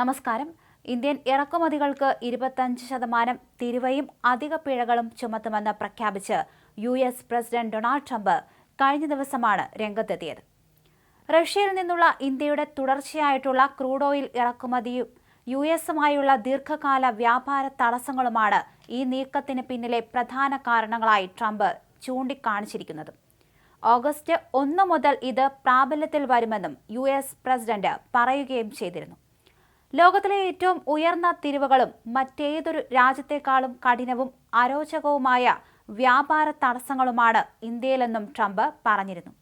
നമസ്കാരം. ഇന്ത്യൻ ഇറക്കുമതികൾക്ക് ഇരുപത്തഞ്ച് ശതമാനം തിരുവയും അധിക പിഴകളും ചുമത്തുമെന്ന് പ്രഖ്യാപിച്ച് U S president Donald Trump കഴിഞ്ഞ ദിവസമാണ് രംഗത്തെത്തിയത്. റഷ്യയിൽ നിന്നുള്ള ഇന്ത്യയുടെ തുടർച്ചയായിട്ടുള്ള ക്രൂഡ് ഓയിൽ ഇറക്കുമതിയും യു എസുമായുള്ള ദീർഘകാല വ്യാപാര തടസ്സങ്ങളുമാണ് ഈ നീക്കത്തിന് പിന്നിലെ പ്രധാന കാരണങ്ങളായി ട്രംപ് ചൂണ്ടിക്കാണിച്ചിരിക്കുന്നത്. ഓഗസ്റ്റ് ഒന്ന് മുതൽ ഇത് പ്രാബല്യത്തിൽ വരുമെന്നും യു എസ് പ്രസിഡന്റ് പറയുകയും ചെയ്തിരുന്നു. ലോകത്തിലെ ഏറ്റവും ഉയർന്ന തിരിവുകളും മറ്റേതൊരു രാജ്യത്തെക്കാളും കഠിനവും അരോചകവുമായ വ്യാപാര തടസ്സങ്ങളുമാണ് ഇന്ത്യയിലെന്നും ട്രംപ് പറഞ്ഞിരുന്നു.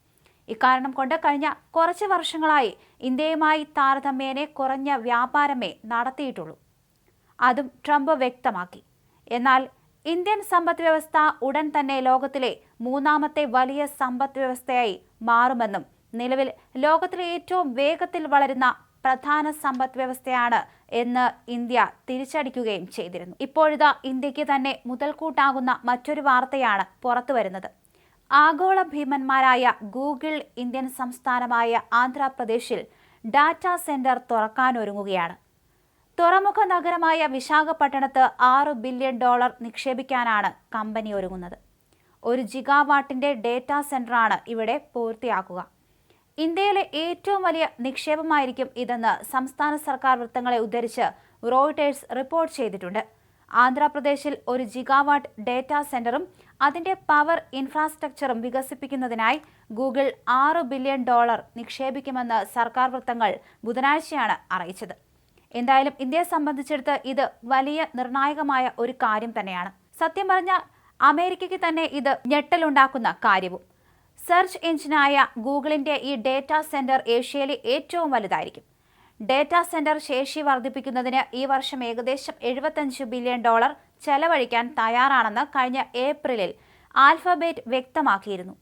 ഇക്കാരണം കൊണ്ട് കഴിഞ്ഞ കുറച്ച് വർഷങ്ങളായി ഇന്ത്യയുമായി താരതമ്യേനെ കുറഞ്ഞ വ്യാപാരമേ നടത്തിയിട്ടുള്ളൂ. അതും ട്രംപ് വ്യക്തമാക്കി. എന്നാൽ ഇന്ത്യൻ സമ്പദ് വ്യവസ്ഥ ഉടൻ തന്നെ ലോകത്തിലെ മൂന്നാമത്തെ വലിയ സമ്പദ് വ്യവസ്ഥയായി മാറുമെന്നും നിലവിൽ ലോകത്തിലെ ഏറ്റവും വേഗത്തിൽ വളരുന്ന പ്രധാന സമ്പദ് വ്യവസ്ഥയാണ് എന്ന് ഇന്ത്യ തിരിച്ചടിക്കുകയും ചെയ്തിരുന്നു. ഇപ്പോഴിതാ ഇന്ത്യയ്ക്ക് തന്നെ മുതൽക്കൂട്ടാകുന്ന മറ്റൊരു വാർത്തയാണ് പുറത്തുവരുന്നത്. ആഗോള ഭീമന്മാരായ ഗൂഗിൾ ഇന്ത്യൻ സംസ്ഥാനമായ ആന്ധ്രാപ്രദേശിൽ ഡാറ്റാ സെന്റർ തുറക്കാനൊരുങ്ങുകയാണ്. തുറമുഖ നഗരമായ വിശാഖപട്ടണത്ത് ആറ് ബില്യൺ ഡോളർ നിക്ഷേപിക്കാനാണ് കമ്പനി ഒരുങ്ങുന്നത്. ഒരു ജിഗാവാട്ടിന്റെ ഡേറ്റാ സെന്ററാണ് ഇവിടെ പൂർത്തിയാക്കുക. ഇന്ത്യയിലെ ഏറ്റവും വലിയ നിക്ഷേപമായിരിക്കും ഇതെന്ന് സംസ്ഥാന സർക്കാർ വൃത്തങ്ങളെ ഉദ്ധരിച്ച് റോയിട്ടേഴ്സ് റിപ്പോർട്ട് ചെയ്തിട്ടുണ്ട്. ആന്ധ്രാപ്രദേശിൽ ഒരു ജിഗാവാട്ട് ഡേറ്റാ സെന്ററും അതിന്റെ പവർ ഇൻഫ്രാസ്ട്രക്ചറും വികസിപ്പിക്കുന്നതിനായി ഗൂഗിൾ ആറ് ബില്യൺ ഡോളർ നിക്ഷേപിക്കുമെന്ന് സർക്കാർ വൃത്തങ്ങൾ ബുധനാഴ്ചയാണ് അറിയിച്ചത്. എന്തായാലും ഇന്ത്യയെ സംബന്ധിച്ചിടത്ത് ഇത് വലിയ നിർണായകമായ ഒരു കാര്യം തന്നെയാണ്. സത്യം പറഞ്ഞ അമേരിക്കയ്ക്ക് തന്നെ ഇത് ഞെട്ടലുണ്ടാക്കുന്ന കാര്യവും. സെർച്ച് എഞ്ചിനായ ഗൂഗിളിന്റെ ഈ ഡേറ്റാ സെന്റർ ഏഷ്യയിലെ ഏറ്റവും വലുതായിരിക്കും. ഡേറ്റാ സെന്റർ ശേഷി വർദ്ധിപ്പിക്കുന്നതിന് ഈ വർഷം ഏകദേശം എഴുപത്തഞ്ച് ബില്യൺ ഡോളർ ചെലവഴിക്കാൻ തയ്യാറാണെന്ന് കഴിഞ്ഞ ഏപ്രിലിൽ ആൽഫബേറ്റ് വ്യക്തമാക്കിയിരുന്നു.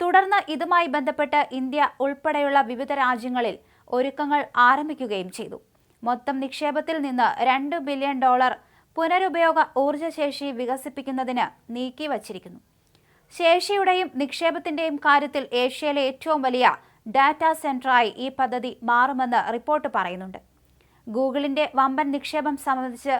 തുടർന്ന് ഇതുമായി ബന്ധപ്പെട്ട് ഇന്ത്യ ഉൾപ്പെടെയുള്ള വിവിധ രാജ്യങ്ങളിൽ ഒരുക്കങ്ങൾ ആരംഭിക്കുകയും ചെയ്തു. മൊത്തം നിക്ഷേപത്തിൽ നിന്ന് രണ്ട് ബില്യൺ ഡോളർ പുനരുപയോഗ ഊർജശേഷി വികസിപ്പിക്കുന്നതിന് നീക്കിവച്ചിരിക്കുന്നു. ശേഷിയുടെയും നിക്ഷേപത്തിന്റെയും കാര്യത്തിൽ ഏഷ്യയിലെ ഏറ്റവും വലിയ ഡാറ്റാ സെന്ററായി ഈ പദ്ധതി മാറുമെന്ന് റിപ്പോർട്ട് പറയുന്നുണ്ട്. ഗൂഗിളിന്റെ വമ്പൻ നിക്ഷേപം സംബന്ധിച്ച്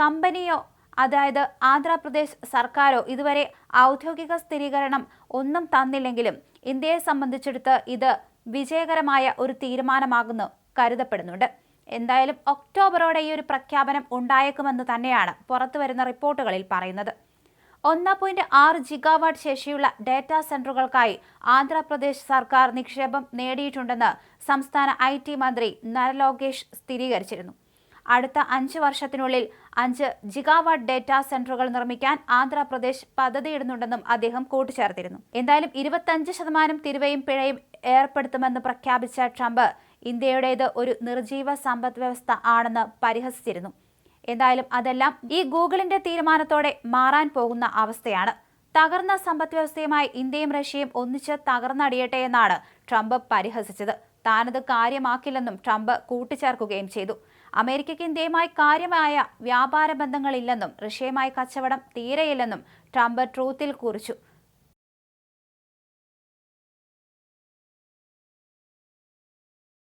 കമ്പനിയോ അതായത് ആന്ധ്രാപ്രദേശ് സർക്കാരോ ഇതുവരെ ഔദ്യോഗിക സ്ഥിരീകരണം ഒന്നും തന്നില്ലെങ്കിലും ഇന്ത്യയെ സംബന്ധിച്ചെടുത്ത് ഇത് വിജയകരമായ ഒരു തീരുമാനമാകുന്നു കരുതപ്പെടുന്നുണ്ട്. എന്തായാലും ഒക്ടോബറോടെ ഈ ഒരു പ്രഖ്യാപനം ഉണ്ടായേക്കുമെന്ന് തന്നെയാണ് പുറത്തുവരുന്ന റിപ്പോർട്ടുകളിൽ പറയുന്നത്. ഒന്ന് പോയിന്റ് ആറ് ജിഗാവാട്ട് ശേഷിയുള്ള ഡാറ്റാ സെന്ററുകൾക്കായി ആന്ധ്രാപ്രദേശ് സർക്കാർ നിക്ഷേപം നേടിയിട്ടുണ്ടെന്ന് സംസ്ഥാന ഐ ടി മന്ത്രി നരലോകേഷ് സ്ഥിരീകരിച്ചിരുന്നു. അടുത്ത അഞ്ച് വർഷത്തിനുള്ളിൽ അഞ്ച് ജിഗാവാട്ട് ഡാറ്റാ സെന്ററുകൾ നിർമ്മിക്കാൻ ആന്ധ്രാപ്രദേശ് പദ്ധതിയിടുന്നുണ്ടെന്നും അദ്ദേഹം കൂട്ടിച്ചേർത്തിരുന്നു. എന്തായാലും ഇരുപത്തഞ്ച് ശതമാനം തിരുവയും പിഴയും ഏർപ്പെടുത്തുമെന്ന് പ്രഖ്യാപിച്ച ട്രംപ് ഇന്ത്യയുടേത് ഒരു നിർജീവ സമ്പദ് വ്യവസ്ഥ ആണെന്ന് പരിഹസിച്ചിരുന്നു. എന്തായാലും അതെല്ലാം ഈ ഗൂഗിളിന്റെ തീരുമാനത്തോടെ മാറാൻ പോകുന്ന അവസ്ഥയാണ്. തകർന്ന സമ്പദ് വ്യവസ്ഥയുമായി ഇന്ത്യയും റഷ്യയും ഒന്നിച്ച് തകർന്നടിയട്ടെ എന്നാണ് ട്രംപ് പരിഹസിച്ചത്. താനത് കാര്യമാക്കില്ലെന്നും ട്രംപ് കൂട്ടിച്ചേർക്കുകയും ചെയ്തു. അമേരിക്കയ്ക്ക് ഇന്ത്യയുമായി കാര്യമായ വ്യാപാര ബന്ധങ്ങളില്ലെന്നും റഷ്യയുമായി കച്ചവടം തീരെയില്ലെന്നും ട്രംപ് ട്രൂത്തിൽ കുറിച്ചു.